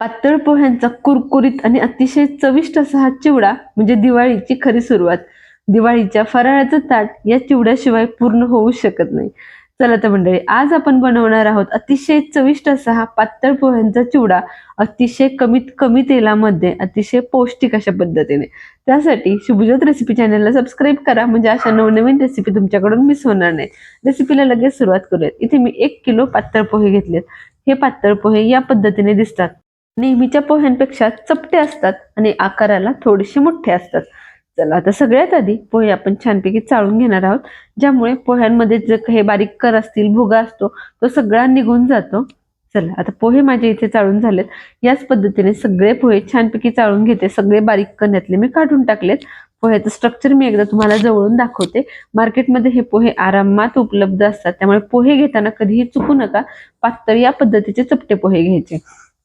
पातळ पोह्यांचा कुरकुरीत आणि अतिशय चविष्ट असा हा चिवडा म्हणजे दिवाळीची खरी सुरुवात. दिवाळीच्या फराळाचं ताट या चिवड्याशिवाय पूर्ण होऊ शकत नाही. चला तर मंडळी आज आपण बनवणार आहोत अतिशय चविष्ट असा हा पातळ पोह्यांचा चिवडा. अतिशय कमीत कमी तेलामध्ये अतिशय पौष्टिक अशा पद्धतीने. त्यासाठी शुभज्योत रेसिपी चॅनलला सबस्क्राईब करा म्हणजे अशा नवनवीन रेसिपी तुमच्याकडून मिस होणार नाही रेसिपीला लगेच सुरुवात करूयात. इथे मी एक किलो पातळ पोहे घेतलेत. हे पातळ पोहे या पद्धतीने दिसतात. नेहमीच्या पोह्यांपेक्षा चपटे असतात आणि आकाराला थोडेसे मोठे असतात. चला आता सगळ्यात आधी पोहे आपण छानपैकी चाळून घेणार आहोत ज्यामुळे पोह्यांमध्ये जे काही बारीक कर असतील भुगा असतो तो सगळा निघून जातो. चला आता पोहे माझे इथे चाळून झालेत. याच पद्धतीने सगळे पोहे छानपैकी चाळून घेते. सगळे बारीक कण्यातले मी काढून टाकलेत. पोह्याचं स्ट्रक्चर मी एकदा तुम्हाला जवळून दाखवते. मार्केटमध्ये हे पोहे आरामात उपलब्ध असतात. त्यामुळे पोहे घेताना कधीही चुकू नका. पातळ या पद्धतीचे चपटे पोहे घ्यायचे.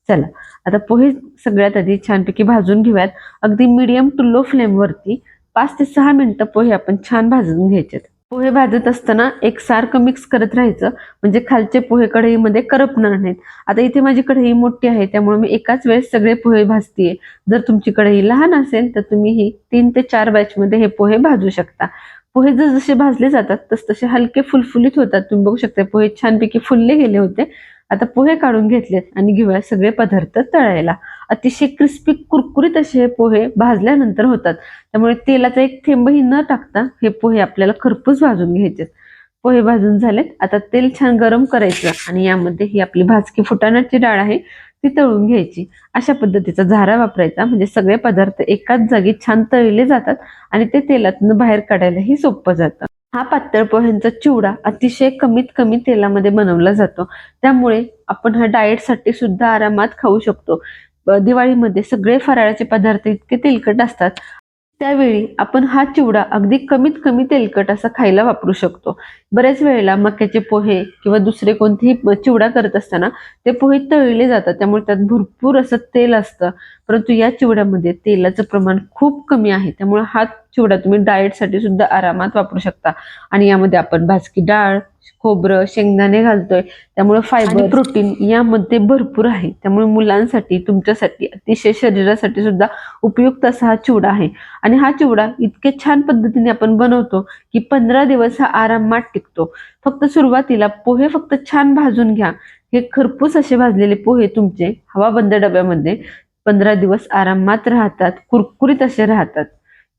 चला. आता पोहे सगळ्यात आधी छानपैकी भाजून घेऊयात. अगदी मीडियम टू लो फ्लेमवरती पाच ते सहा मिनिटं पोहे आपण छान भाजून घ्यायचे पोहे भाजत असताना एक सारखं मिक्स करत राहायचं. म्हणजे खालचे पोहे कढईमध्ये करपणार नाहीत. आता इथे माझी कढई मोठी आहे त्यामुळे मी एकाच वेळेस सगळे पोहे भाजतीये. जर तुमची कढई लहान असेल तर तुम्ही ही तीन ते चार बॅचमध्ये हे पोहे भाजू शकता. पोहे जर जसे भाजले जातात तस तसे हलके फुलफुलीत होतात. तुम्ही बघू शकता पोहे छानपैकी फुलले गेले होते. आता पोहे काढून घेतलेत आणि घेऊया सगळे पदार्थ तळायला. अतिशय क्रिस्पी कुरकुरीत असे हे पोहे भाजल्यानंतर होतात. त्यामुळे तेलाचा एक थेंबही न टाकता हे पोहे आपल्याला खरपूस भाजून घ्यायचे पोहे भाजून झालेत. आता तेल छान गरम करायचं आणि यामध्ये ही आपली भाजकी फुटाण्याची डाळ आहे ती तळून घ्यायची. अशा पद्धतीचा झारा वापरायचा. म्हणजे सगळे पदार्थ एकाच जागी छान तळले जातात आणि ते तेलातून बाहेर काढायलाही सोपं जातं. हा पातळ पोह्यांचा चिवडा अतिशय कमीत कमी तेलामध्ये बनवला जातो. त्यामुळे आपण हा डाएटसाठी सुद्धा आरामात खाऊ शकतो. दिवाळीमध्ये सगळे फराळाचे पदार्थ इतके तेलकट असतात. त्यावेळी आपण हा चिवडा अगदी कमीत कमी तेलकट असा खायला वापरू शकतो. बऱ्याच वेळेला मक्याचे पोहे किंवा दुसरे कोणतेही चिवडा करत असताना ते पोहे तळले जातात. त्यामुळे त्यात भरपूर असं तेल असतं. परंतु या चिवड्यामध्ये तेलाचं प्रमाण खूप कमी आहे. त्यामुळे हा चिवडा तुम्ही डाएटसाठी सुद्धा आरामात वापरू शकता. आणि यामध्ये आपण भाजकी डाळ खोबरं शेंगदाणे घालतोय. त्यामुळे फायबर प्रोटीन यामध्ये भरपूर आहे. त्यामुळे मुलांसाठी तुमच्यासाठी अतिशय शरीरासाठी सुद्धा उपयुक्त असा हा चिवडा आहे. आणि हा चिवडा इतके छान पद्धतीने आपण बनवतो की पंधरा दिवस हा आरामात टिकतो. फक्त सुरुवातीला पोहे फक्त छान भाजून घ्या. हे खरपूस असे भाजलेले पोहे तुमचे हवाबंद डब्यामध्ये पंधरा दिवस आरामात राहतात कुरकुरीत असे राहतात.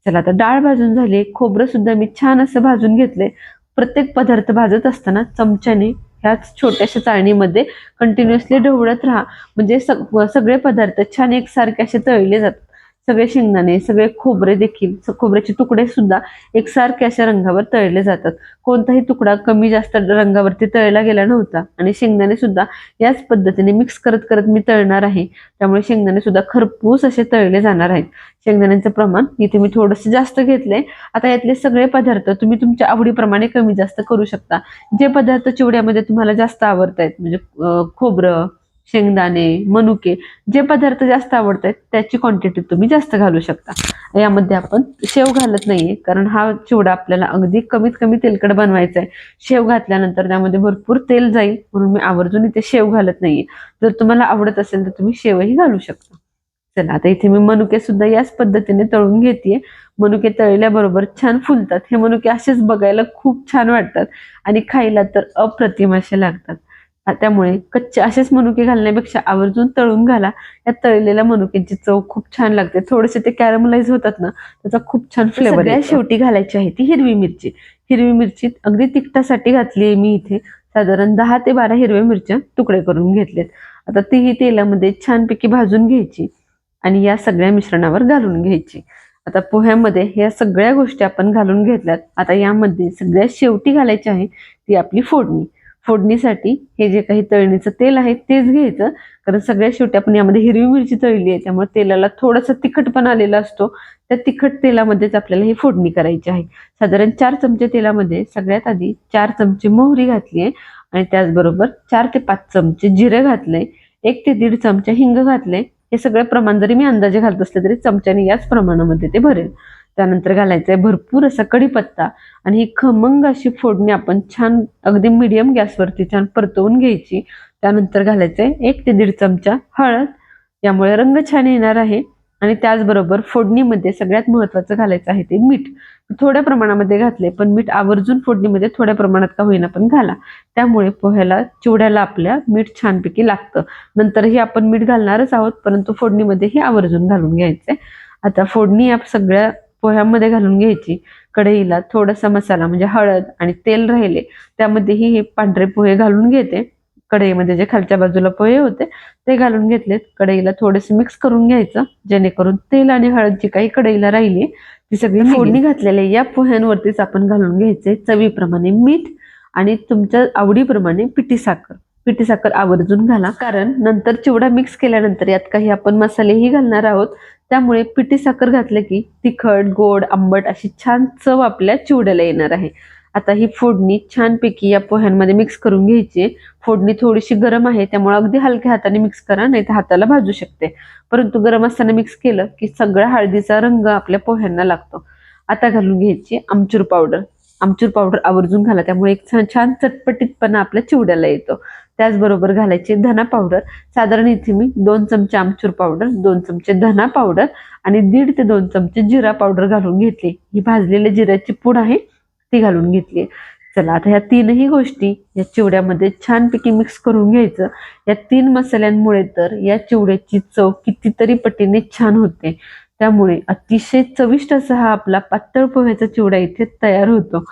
चला आता डाळ भाजून झाली खोबरं सुद्धा मी छान असं भाजून घेतले प्रत्येक पदार्थ भाजत असताना चमच्याने ह्याच छोट्याशा चाळणीमध्ये कंटिन्युअसली ढवळत राहा. म्हणजे सगळे पदार्थ छान एकसारखे असे तळले जातात. सगळे शेंगदाणे सगळे खोबरे देखील खोबऱ्याचे तुकडे सुद्धा एकसारखे अशा रंगावर तळले जातात. कोणताही तुकडा कमी जास्त रंगावरती तळला गेला नव्हता आणि शेंगदाणे सुद्धा याच पद्धतीने मिक्स करत करत मी तळणार आहे. त्यामुळे शेंगदाणे सुद्धा खरपूस असे तळले जाणार आहेत. शेंगदाण्यांचं प्रमाण इथे मी थोडंसं जास्त घेतलंय. आता यातले सगळे पदार्थ तुम्ही तुमच्या आवडीप्रमाणे कमी जास्त करू शकता. जे पदार्थ चिवड्यामध्ये तुम्हाला जास्त आवडत आहेत म्हणजे खोबरं शेंगदाणे मनुके जे पदार्थ जास्त आवडत आहेत त्याची क्वांटिटी तुम्ही जास्त घालू शकता. यामध्ये आपण शेव घालत नाहीये कारण हा चिवडा आपल्याला अगदी कमीत कमी तेलकट बनवायचा आहे शेव घातल्यानंतर त्यामध्ये भरपूर तेल जाईल म्हणून मी आवर्जून इथे शेव घालत नाहीये. जर तुम्हाला आवडत असेल तर तुम्ही शेवही घालू शकता. चला आता इथे मी मनुके सुद्धा याच पद्धतीने तळून घेते मनुके तळल्याबरोबर छान फुलतात. हे मनुके असेच बघायला खूप छान वाटतात आणि खायला तर अप्रतिम असे लागतात. त्यामुळे कच्चे असेच मनुके घालण्यापेक्षा आवर्जून तळून घाला. या तळलेल्या मनुक्यांची चव खूप छान लागते. थोडेसे ते कॅरमलाइज होतात ना त्याचा खूप छान फ्लेवर आहे शेवटी घालायची आहे ती हिरवी मिरची. हिरवी मिरची अगदी तिखटासाठी घातली आहे मी इथे. साधारण दहा ते बारा हिरव्या मिरच्या तुकडे करून घेतलेत. आता तीही तेलामध्ये छानपैकी भाजून घ्यायची आणि या सगळ्या मिश्रणावर घालून घ्यायची. आता पोह्यामध्ये ह्या सगळ्या गोष्टी आपण घालून घेतल्यात. आता यामध्ये सगळ्यात शेवटी घालायची आहे ती आपली फोडणी. फोडणीसाठी हे जे काही तळणीचं तेल आहे तेच घ्यायचं. कारण सगळ्यात शेवटी आपण यामध्ये हिरवी मिरची तळली आहे त्यामुळे तेलाला थोडासा तिखटपणा आलेला असतो. त्या तिखट तेलामध्येच आपल्याला ही फोडणी करायची आहे. साधारण चार चमचे तेलामध्ये सगळ्यात आधी चार चमचे मोहरी घातली आहे आणि त्याचबरोबर चार ते पाच चमचे जिरे घातले एक ते दीड चमचे हिंग घातले हे सगळे प्रमाण जरी मी अंदाजे घालत असले तरी चमच्याने याच प्रमाणामध्ये ते भरेल. त्यानंतर घालायचं आहे भरपूर असा कढीपत्ता आणि ही खमंग अशी फोडणी आपण छान अगदी मिडियम गॅसवरती छान परतवून घ्यायची. त्यानंतर घालायचंय एक ते दीड चमचा हळद. यामुळे रंग छान येणार आहे. आणि त्याचबरोबर फोडणीमध्ये सगळ्यात महत्वाचं घालायचं आहे ते मीठ. थोड्या प्रमाणामध्ये घातले पण मीठ आवर्जून फोडणीमध्ये थोड्या प्रमाणात का होईना पण घाला. त्यामुळे पोह्याला चिवड्याला आपल्या मीठ छानपैकी लागतं. नंतरही आपण मीठ घालणारच आहोत परंतु फोडणीमध्येही आवर्जून घालून घ्यायचंय. आता फोडणी या सगळ्या पोह्यामध्ये घालून घ्यायची. कढईला थोडासा मसाला म्हणजे हळद आणि तेल राहिले. त्यामध्येही हे पांढरे पोहे घालून घेते. कढईमध्ये जे खालच्या बाजूला पोहे होते ते घालून घेतलेत. कढईला थोडेसे मिक्स करून घ्यायचं जेणेकरून तेल आणि हळद जी काही कढईला राहिली ती सगळी फोडणी घातलेल्या या पोह्यांवरतीच आपण घालून घ्यायचे चवीप्रमाणे मीठ आणि तुमच्या आवडीप्रमाणे पिठी साखर. पिठी साखर आवर्जून घाला कारण नंतर चिवडा मिक्स केल्यानंतर यात काही आपण मसालेही घालणार आहोत. त्यामुळे पिठी साखर घातलं की तिखट गोड आंबट अशी छान चव आपल्या चिवड्याला येणार आहे. आता ही फोडणी छानपैकी या पोह्यांमध्ये मिक्स करून घ्यायची. फोडणी थोडीशी गरम आहे त्यामुळे अगदी हलक्या हाताने मिक्स करा नाही तर हाताला भाजू शकते. परंतु गरम असताना मिक्स केलं की सगळा हळदीचा रंग आपल्या पोह्यांना लागतो. आता घालून घ्यायची आमचूर पावडर. आमचूर पावडर आवर्जून घाला त्यामुळे एक छान छान चटपटीतपणा आपल्या चिवड्याला येतो. त्याचबरोबर घालायची धना पावडर साधारण इथे मी दोन चमचे आमचूर पावडर दोन चमचे धना पावडर आणि दीड ते दोन चमचे जिरा पावडर घालून घेतली. ही भाजलेल्या जिऱ्याची पूड आहे ती घालून घेतली. चला आता ह्या तीनही गोष्टी या चिवड्यामध्ये छानपैकी मिक्स करून घ्यायचं. या तीन मसाल्यांमुळे तर या चिवड्याची चव कितीतरी पटीने छान होते. त्यामुळे अतिशय चविष्ट असा हा आपला पातळ पोह्याचा चिवडा इथे तयार होतो.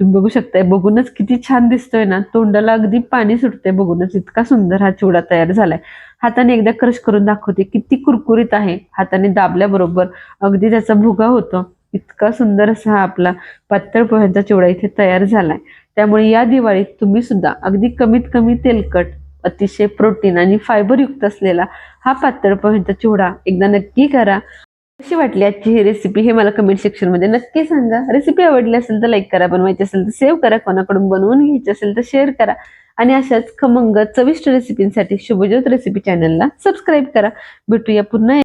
तुम्ही बघू शकताय बघूनच किती छान दिसतोय ना. तोंडाला अगदी पाणी सुटते बघूनच. इतका सुंदर हा चिवडा तयार झालाय. हाताने एकदा क्रश करून दाखवते किती कुरकुरीत आहे. हाताने दाबल्याबरोबर अगदी त्याचा भुगा होतो. इतका सुंदर असा हा आपला पातळ पोह्यांचा चिवडा इथे तयार झालाय. त्यामुळे या दिवाळीत तुम्ही सुद्धा अगदी कमीत कमी तेलकट अतिशय प्रोटीन आणि फायबर युक्त असलेला हा पातळ पोह्यांचा चिवडा एकदा नक्की करा. कशी वाटली आजची ही रेसिपी हे मला कमेंट सेक्शनमध्ये नक्की सांगा. रेसिपी आवडली असेल तर लाईक करा बनवायची असेल तर सेव्ह करा कोणाकडून बनवून घ्यायची असेल तर शेअर करा. आणि अशाच खमंग चविष्ट रेसिपींसाठी शुभज्योत रेसिपी चॅनलला सबस्क्राईब करा. भेटूया पुन्हा